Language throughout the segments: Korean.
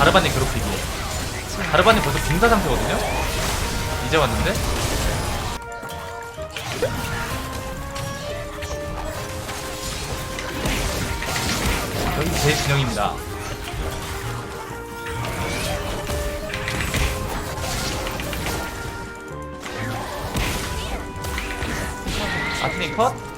가르바님 괴롭히기 가르바님 벌써 빙사 상태거든요? 이제 왔는데? 여기 제 진영입니다 아트니 컷?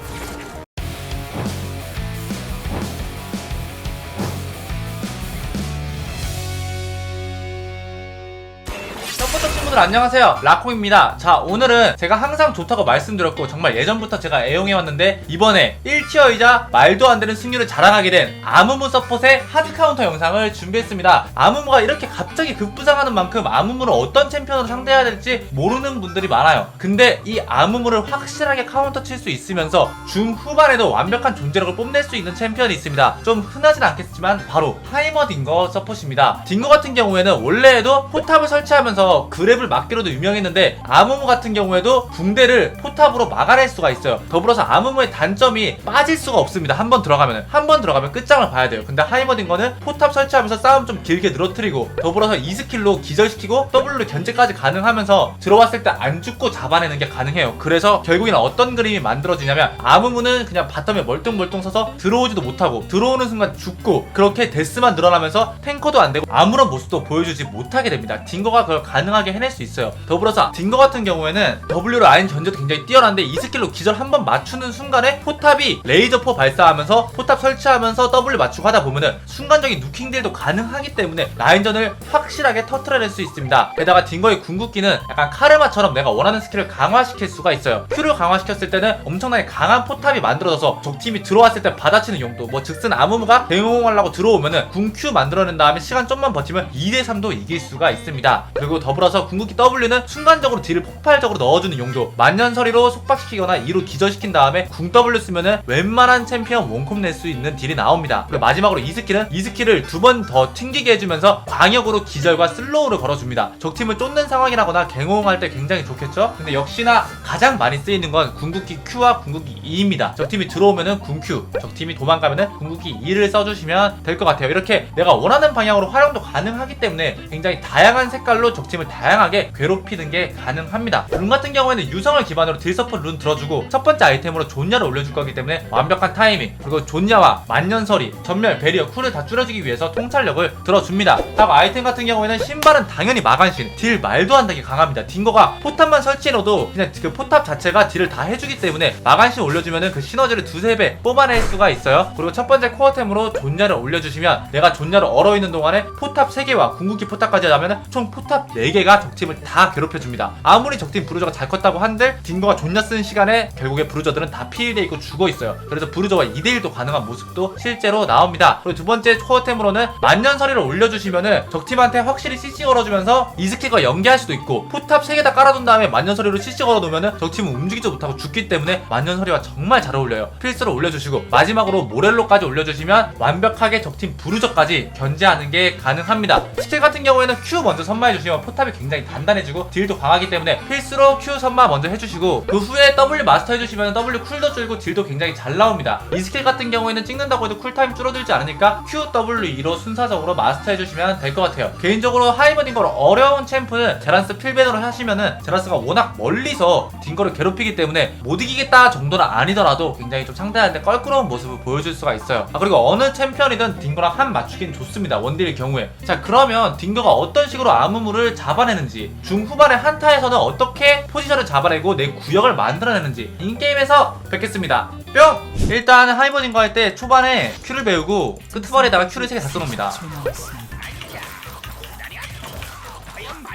친구들 안녕하세요. 라콩입니다. 자 오늘은 제가 항상 좋다고 말씀드렸고 정말 예전부터 제가 애용해왔는데 이번에 1티어이자 말도 안 되는 승률을 자랑하게 된 아무무 서폿의 하드 카운터 영상을 준비했습니다. 아무무가 이렇게 갑자기 급부상하는 만큼 아무무를 어떤 챔피언으로 상대해야 될지 모르는 분들이 많아요. 근데 이 아무무를 확실하게 카운터 칠 수 있으면서 중후반에도 완벽한 존재력을 뽐낼 수 있는 챔피언이 있습니다. 좀 흔하진 않겠지만 바로 하이머 딩거 서폿입니다. 딩거 같은 경우에는 원래에도 포탑을 설치하면서 그랩을 막기로도 유명했는데 아무무 같은 경우에도 붕대를 포탑으로 막아낼 수가 있어요. 더불어서 아무무의 단점이 빠질 수가 없습니다. 한 번 들어가면 한 번 들어가면 끝장을 봐야 돼요. 근데 하이머 딩거는 포탑 설치하면서 싸움 좀 길게 늘어뜨리고 더불어서 2스킬로 기절시키고 W로 견제까지 가능하면서 들어왔을 때 안 죽고 잡아내는 게 가능해요. 그래서 결국에는 어떤 그림이 만들어지냐면 아무무는 그냥 바텀에 멀뚱멀뚱 서서 들어오지도 못하고 들어오는 순간 죽고 그렇게 데스만 늘어나면서 탱커도 안 되고 아무런 모습도 보여주지 못하게 됩니다. 딩거가 그걸 가능하게 해낼 수 있어요. 더불어서 딩거 같은 경우에는 W로 라인 견제도 굉장히 뛰어난데 이 스킬로 기절 한 번 맞추는 순간에 포탑이 레이저포 발사하면서 포탑 설치하면서 W 맞추고 하다 보면은 순간적인 누킹딜도 가능하기 때문에 라인전을 확실하게 터트려낼 수 있습니다. 게다가 딩거의 궁극기는 약간 카르마처럼 내가 원하는 스킬을 강화시킬 수가 있어요. Q를 강화시켰을 때는 엄청나게 강한 포탑이 만들어져서 적팀이 들어왔을 때 받아치는 용도 뭐 즉슨 아무무가 대응하려고 들어오면은 궁 Q 만들어낸 다음에 시간 좀만 버티면 2대3도 이길 수가 있습니다. 그리고 더불어서 궁극 기 W는 순간적으로 딜을 폭발적으로 넣어주는 용도. 만년설이로 속박시키거나 2로 기절시킨 다음에 궁 W 쓰면은 웬만한 챔피언 원콤 낼 수 있는 딜이 나옵니다. 그리고 마지막으로 이 스킬은 이 스킬을 두 번 더 튕기게 해주면서 광역으로 기절과 슬로우를 걸어줍니다. 적팀을 쫓는 상황이라거나 갱호응할 때 굉장히 좋겠죠? 근데 역시나 가장 많이 쓰이는 건 궁극기 Q와 궁극기 E입니다. 적팀이 들어오면은 궁 Q 적팀이 도망가면은 궁극기 E를 써주시면 될 것 같아요. 이렇게 내가 원하는 방향으로 활용도 가능하기 때문에 굉장히 다양한 색깔로 적팀을 다양하게 괴롭히는 게 가능합니다. 룬 같은 경우에는 유성을 기반으로 딜 서포트 룬 들어주고 첫 번째 아이템으로 존야를 올려줄 거기 때문에 완벽한 타이밍 그리고 존야와 만년설이 전멸 베리어 쿨을 다 줄여주기 위해서 통찰력을 들어줍니다. 하고 아이템 같은 경우에는 신발은 당연히 마간신 딜 말도 안 되게 강합니다. 딩거가 포탑만 설치해놓어도 그냥 그 포탑 자체가 딜을 다 해주기 때문에 마간신 올려주면은 그 시너지를 두세 배 뽑아낼 수가 있어요. 그리고 첫 번째 코어템으로 존야를 올려주시면 내가 존야를 얼어있는 동안에 포탑 3개와 궁극기 포탑까지 하면 총 포탑 4개가 적 팀을 다 괴롭혀줍니다. 아무리 적팀 브루저가 잘 컸다고 한들 딩거가 존야 쓰는 시간에 결국에 브루저들은 다 피해돼 있고 죽어 있어요. 그래서 브루저와 2대1도 가능한 모습도 실제로 나옵니다. 그리고 두 번째 코어템으로는 만년설이를 올려주시면은 적팀한테 확실히 CC 걸어주면서 이 스킬과 연계할 수도 있고 포탑 3개 다 깔아둔 다음에 만년설이로 CC 걸어놓으면은 적팀은 움직이지 못하고 죽기 때문에 만년설이와 정말 잘 어울려요. 필수로 올려주시고 마지막으로 모렐로까지 올려주시면 완벽하게 적팀 브루저까지 견제하는 게 가능합니다. 스킬 같은 경우에는 Q 먼저 선마해주시면 포탑이 굉장히 단단해지고 딜도 강하기 때문에 필수로 Q 선마 먼저 해주시고 그 후에 W 마스터 해주시면 W 쿨도 줄고 딜도 굉장히 잘 나옵니다. 이 스킬 같은 경우에는 찍는다고 해도 쿨타임 줄어들지 않으니까 Q, W, E로 순서적으로 마스터 해주시면 될 것 같아요. 개인적으로 하이버딩 거로 어려운 챔프는 제란스 필벤으로 하시면은 제란스가 워낙 멀리서 딩거를 괴롭히기 때문에 못 이기겠다 정도는 아니더라도 굉장히 좀 상대하는데 껄끄러운 모습을 보여줄 수가 있어요. 아, 그리고 어느 챔피언이든 딩거랑 한 맞추긴 좋습니다. 원딜 경우에. 자 그러면 딩거가 어떤 식으로 아무무를 잡아내는지 중후반의 한타에서는 어떻게 포지션을 잡아내고 내 구역을 만들어내는지 인게임에서 뵙겠습니다. 뿅! 일단 하이버딩거 할 때 초반에 Q를 배우고 끄트머리에다가 Q를 3개 다 써놓습니다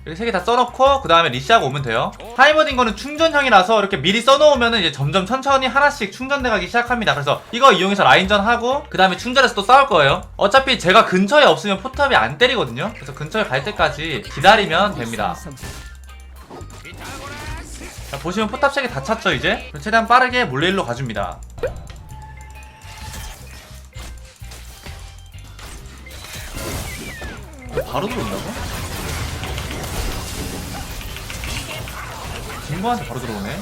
이렇게 3개 다 써놓고 그 다음에 리시하고 오면 돼요. 하이버딩 거는 충전형이라서 이렇게 미리 써놓으면 이제 점점 천천히 하나씩 충전돼 가기 시작합니다. 그래서 이거 이용해서 라인전 하고 그 다음에 충전해서 또 싸울 거예요. 어차피 제가 근처에 없으면 포탑이 안 때리거든요. 그래서 근처에 갈 때까지 기다리면 됩니다. 자, 보시면 포탑 3개 다 찼죠 이제? 최대한 빠르게 몰래 일로 가줍니다. 바로 들어온다고? 딩거한테 바로 들어오네.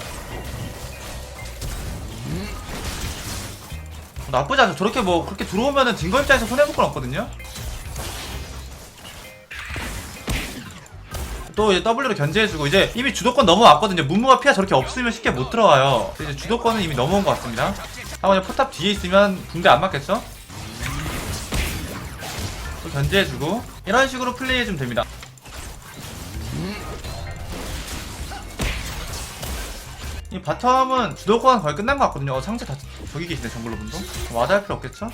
어, 나쁘지 않죠. 저렇게 뭐 그렇게 들어오면은 딩거 입장에서 손해볼 건 없거든요. 또 이제 W로 견제해주고 이제 이미 주도권 넘어왔거든요. 무무가 피가 저렇게 없으면 쉽게 못 들어와요. 이제 주도권은 이미 넘어온 것 같습니다. 하고 이제 포탑 뒤에 있으면 붕대 안 맞겠죠? 또 견제해주고 이런 식으로 플레이해주면 됩니다. 이 바텀은 주도권 거의 끝난 것 같거든요. 어, 상체 다 저기 계시네 정글로 분도. 와드 할 필요 없겠죠?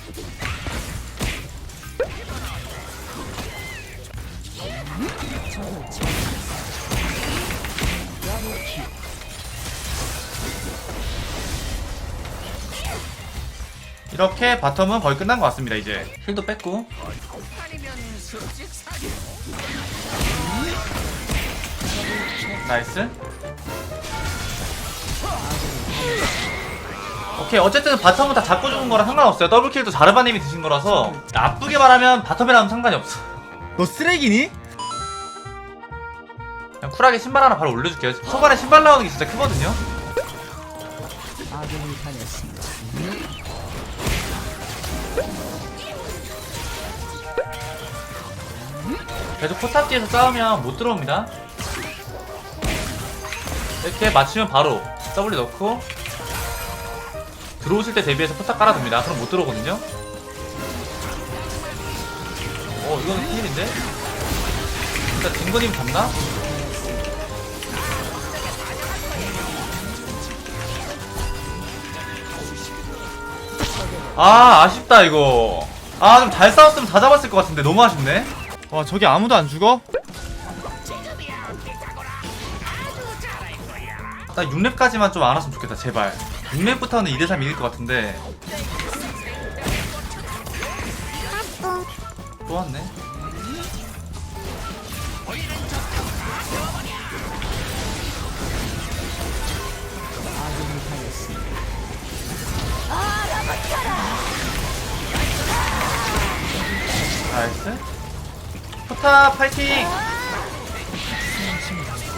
이렇게 바텀은 거의 끝난 것 같습니다 이제 힐도 뺐고 나이스 오케이 어쨌든 바텀은 다 잡고 죽은 거라 상관없어요 더블킬도 자르바님이 드신 거라서 나쁘게 말하면 바텀이라면 상관이 없어 너 쓰레기니? 그냥 쿨하게 신발 하나 바로 올려줄게요 초반에 신발 나오는 게 진짜 크거든요 아군이 당했습니다. 계속 포탑 뒤에서 싸우면 못 들어옵니다. 이렇게 맞추면 바로 W 넣고 들어오실 때 대비해서 포탑 깔아둡니다. 그럼 못 들어오거든요. 어 이거는 큰일인데? 일단 딩거님 잡나? 아 아쉽다 이거 아 좀 잘 싸웠으면 다 잡았을 것 같은데 너무 아쉽네 와 저기 아무도 안 죽어? 나 6렙까지만 좀안 왔으면 좋겠다 제발 6렙부터는 2대3 이길 것 같은데. 또 왔네. 나이스. 포탑 파이팅.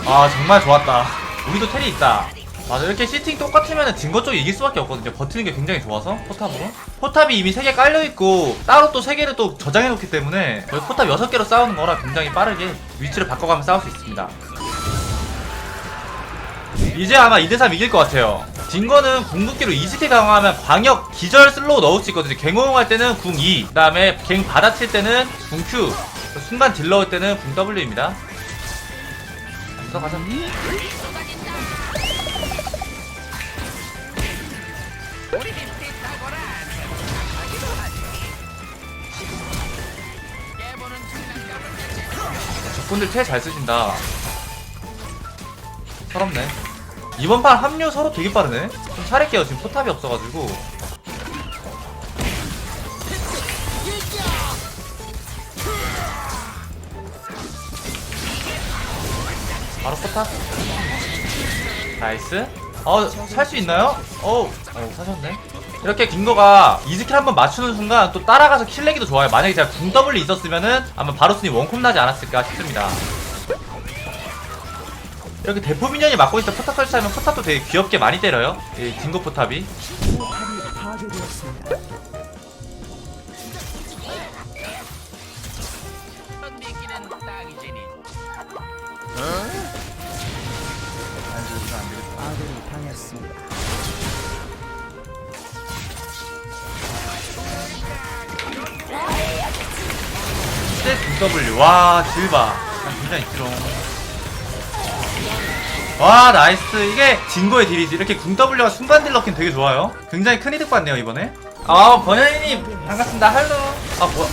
아 정말 좋았다. 우리도 텔이 있다 맞아 이렇게 시팅 똑같으면 진거 쪽이 이길 수밖에 없거든요. 버티는 게 굉장히 좋아서 포탑으로. 포탑이 이미 3개 깔려있고 따로 또 3개를 또 저장해놓기 때문에 거의 포탑 6개로 싸우는 거라 굉장히 빠르게 위치를 바꿔가며 싸울 수 있습니다. 이제 아마 2대3 이길 것 같아요. 딩거는 궁극기로 2스킬 강화하면 광역 기절 슬로우 넣을 수 있거든요. 갱호용 할 때는 궁 2, 그 다음에 갱 받아칠 때는 궁 Q 순간 딜 넣을 때는 궁 W입니다. 들어가자 적군들 태잘 쓰신다. 서럽네. 이번 판 합류 서로 되게 빠르네. 좀 차릴게요. 지금 포탑이 없어가지고. 바로 포탑? 나이스. 어살 수 있나요? 어우. 어, 사셨네 이렇게 김거가 이스킬 한번 맞추는 순간 또 따라가서 킬 내기도 좋아요. 만약에 제가 궁 W 있었으면은 아마 바로스니 원콤 나지 않았을까 싶습니다. 이렇게 대포 미니언이 맞고 있어 포탑 설치하면 포탑도 되게 귀엽게 많이 때려요. 이 딩고 포탑이. 되겠다. 아군이 당했습니다. 셋 W. 와 딜바. 굉장히 길어 와 나이스. 이게 진거의 딜이지. 이렇게 궁 W가 순간 딜 넣긴 되게 좋아요. 굉장히 큰 이득 받네요 이번에. 아 번연이님 반갑습니다. 할로. 아 뭐야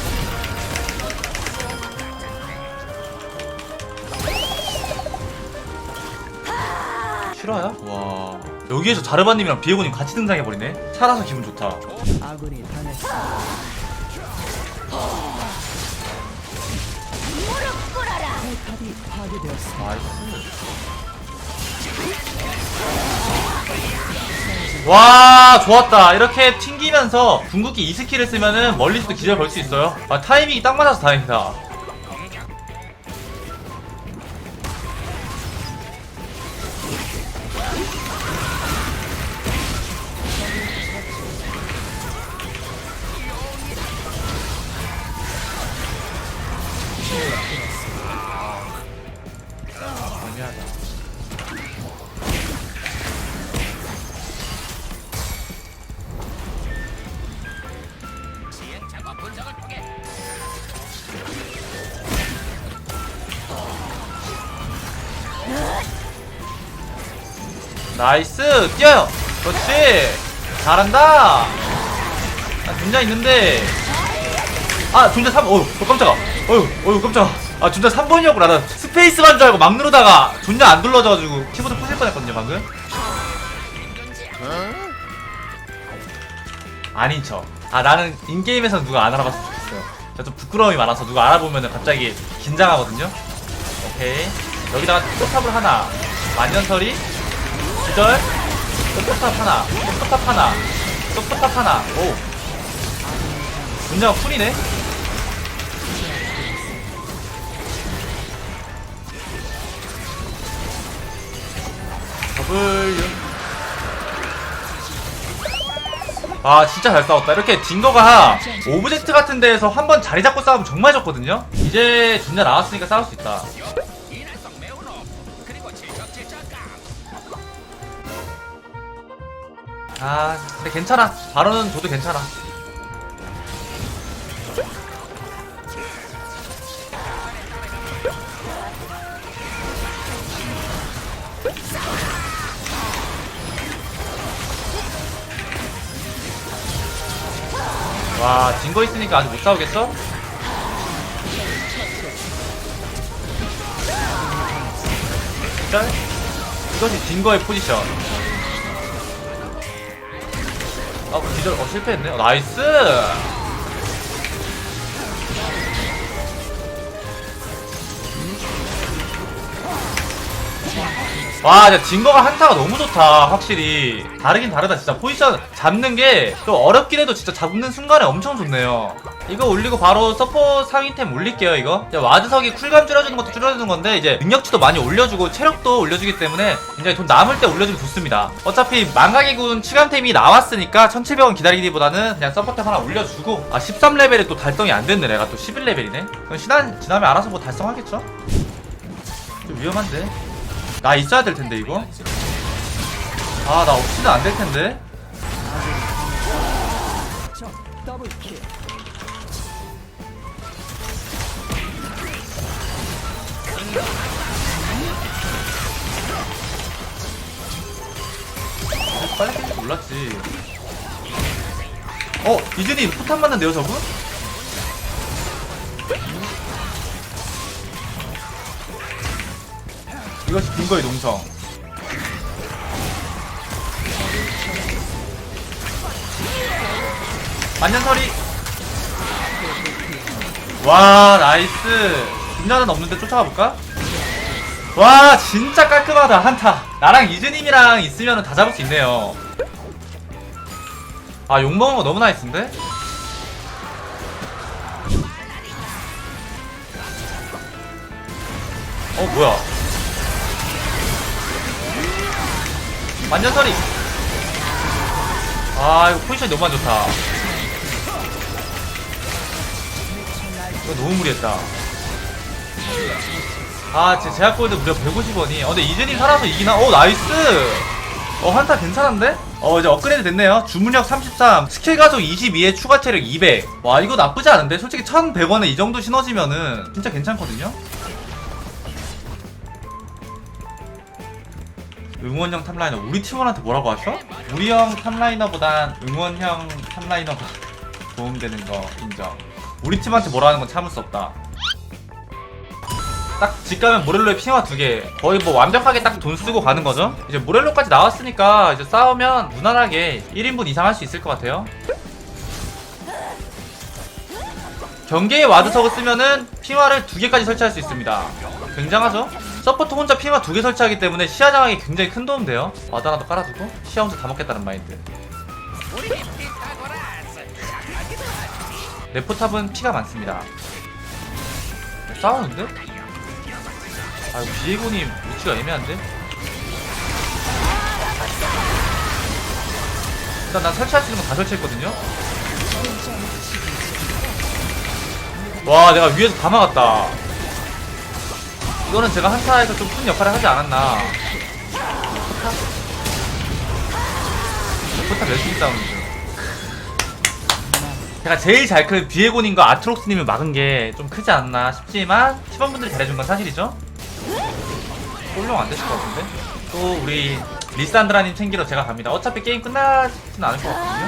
싫어요? 와. 여기에서 자르바님이랑 비에고님 같이 등장해버리네. 살아서 기분 좋다. 아군이 당했습니다. 포탑이 파괴되었습니다. 와 좋았다. 이렇게 튕기면서 궁극기 2스킬을 쓰면은 멀리서도 기절 걸 수 있어요. 아 타이밍이 딱 맞아서 다행이다 나이스! 뛰어요! 그렇지! 잘한다! 아, 존자 있는데. 아 존자 3 어휴 어, 깜짝아. 어휴 어휴 깜짝아. 아 존자 3번이었구나. 나 스페이스만 줄 알고 막 누르다가 존자 안 눌러져가지고 키보드 부실 뻔했거든요 방금. 아닌 척아 나는 인게임에서 누가 안 알아봤으면 좋겠어요. 제가 좀 부끄러움이 많아서 누가 알아보면 갑자기 긴장하거든요. 오케이. 여기다가 포탑을 하나. 만년설이 기절? 포탑 하나 포탑 하나 또 포탑 하나. 오. 풀이네? W. 아 진짜 잘 싸웠다. 이렇게 딩거가 오브젝트 같은 데에서 한번 자리 잡고 싸우면 정말 좋거든요? 이제 진짜 나왔으니까 싸울 수 있다 아 근데 괜찮아. 바로는 줘도 괜찮아. 와 딩거 있으니까 아직 못 싸우겠어? 짤? 이것이 딩거의 포지션 아, 기절, 어, 실패했네. 어, 나이스! 와, 진짜 진거가 한타가 너무 좋다, 확실히. 다르긴 다르다, 진짜. 포지션 잡는 게 좀 어렵긴 해도 진짜 잡는 순간에 엄청 좋네요. 이거 올리고 바로 서포 상위템 올릴게요, 이거. 이제 와드석이 쿨감 줄여주는 것도 줄여주는 건데, 이제 능력치도 많이 올려주고, 체력도 올려주기 때문에 굉장히 돈 남을 때 올려주면 좋습니다. 어차피 망가기군 치감템이 나왔으니까 1700원 기다리기보다는 그냥 서포템 하나 올려주고, 아, 13레벨에 또 달성이 안 됐네, 내가 또 11레벨이네. 그럼 시간 지나면 알아서 뭐 달성하겠죠? 좀 위험한데. 나 있어야 될 텐데, 이거. 아, 나 없이는 안 될 텐데. 빨리 깰줄 몰랐지. 어, 이준이 포탄 맞는데요, 저분? 이것이 빙거의 농성. 만년설이. 와, 나이스. 분야는 없는데 쫓아가 볼까? 와 진짜 깔끔하다. 한타. 나랑 이즈님이랑 있으면 다 잡을 수 있네요. 아 욕먹은 거 너무 나이스인데? 어 뭐야? 만년설이. 아 이거 포지션이 너무 안 좋다. 이거 너무 무리했다 아, 제 제약 골드 무려 150원이. 어, 근데 이즈님 살아서 이기나? 오, 나이스! 어, 한타 괜찮은데? 어, 이제 업그레이드 됐네요. 주문력 33, 스킬 가속 22에 추가 체력 200. 와, 이거 나쁘지 않은데? 솔직히 1100원에 이 정도 시너지면은 진짜 괜찮거든요? 응원형 탑라이너. 우리 팀원한테 뭐라고 하셔? 우리 형 탑라이너보단 응원형 탑라이너가 도움되는 거 인정. 우리 팀한테 뭐라 하는 건 참을 수 없다. 딱 집 가면 모렐로의 핑화 두 개. 거의 뭐 완벽하게 딱 돈 쓰고 가는 거죠. 이제 모렐로까지 나왔으니까 이제 싸우면 무난하게 1인분 이상 할 수 있을 것 같아요. 경계의 와드석을 쓰면은 핑화를 두 개까지 설치할 수 있습니다. 굉장하죠? 서포터 혼자 핑화 두 개 설치하기 때문에 시야 장악이 굉장히 큰 도움 돼요. 와드 하나 더 깔아두고 시야 혼자 다 먹겠다는 마인드. 레포탑은 피가 많습니다. 싸우는데? 아이고 비에고님 위치가 애매한데? 일단 난 설치할 수 있는 거 다 설치했거든요? 와 내가 위에서 다 막았다 이거는 제가 한타에서 좀 큰 역할을 하지 않았나 포탑? 열심히 싸우는 중 제가 제일 잘큰 디에고님과 아트록스님을 막은 게 좀 크지 않나 싶지만 팀원분들이 잘해준 건 사실이죠? 홀령 안 되실 것 같은데? 또 우리 리산드라님 챙기러 제가 갑니다. 어차피 게임 끝나지는 않을 것 같거든요?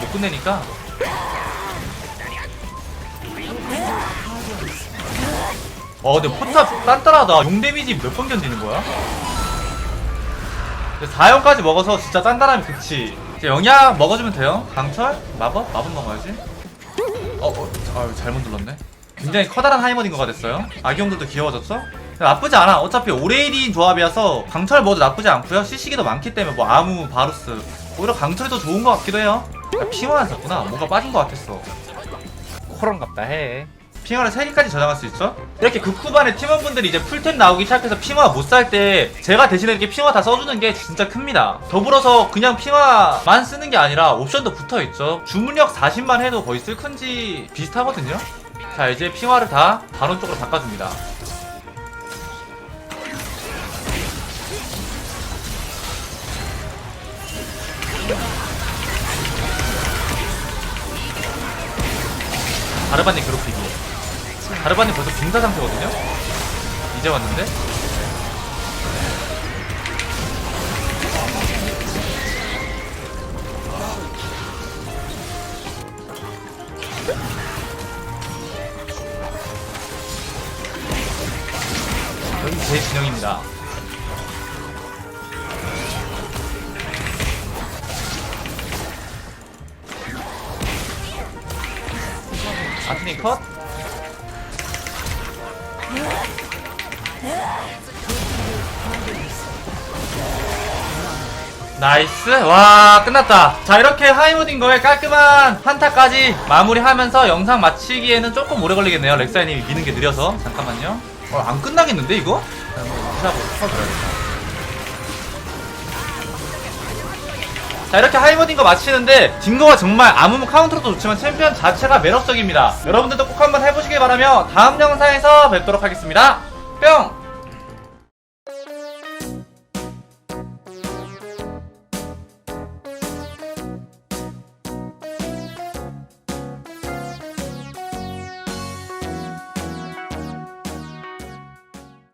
못 끝내니까. 어, 근데 포탑 단단하다. 용 데미지 몇 번 견디는 거야? 4연까지 먹어서 진짜 단단하면 그치. 이제 영약 먹어주면 돼요. 강철? 마법? 마법 먹어야지. 어, 어, 아, 잘못 눌렀네. 굉장히 커다란 하이머딩거가 됐어요. 아기용들도 귀여워졌죠? 나쁘지 않아. 어차피 오레이린 조합이어서 강철 먹어도 나쁘지 않고요. CC기도 많기 때문에 뭐 아무, 바루스. 오히려 강철이 더 좋은 것 같기도 해요. 야, 핑화안 샀구나. 뭔가 빠진 것 같았어. 코런갑다 해. 핑화를 3개까지 저장할 수 있죠? 이렇게 극후반에 팀원분들이 이제 풀템 나오기 시작해서 핑화 못 살 때 제가 대신에 이렇게 핑화 다 써주는 게 진짜 큽니다. 더불어서 그냥 핑화만 쓰는 게 아니라 옵션도 붙어 있죠. 주문력 40만 해도 거의 쓸큰지 비슷하거든요. 자 이제 핑화를 다 단원 쪽으로 바꿔줍니다. 가르바님 괴롭히기. 가르바님 벌써 빙사 상태거든요? 이제 왔는데? 여기 제 진영입니다. 아트니 컷? 나이스. 와 끝났다. 자 이렇게 하이모딩 거에 깔끔한 한타까지 마무리하면서 영상 마치기에는 조금 오래 걸리겠네요. 렉사이님이 미는 게 느려서. 잠깐만요. 어, 안 끝나겠는데 이거? 하고 풀어줘야겠다 자 이렇게 하이머딩 거 마치는데 딩거가 정말 아무 카운터도 좋지만 챔피언 자체가 매력적입니다. 여러분들도 꼭 한번 해보시길 바라며 다음 영상에서 뵙도록 하겠습니다. 뿅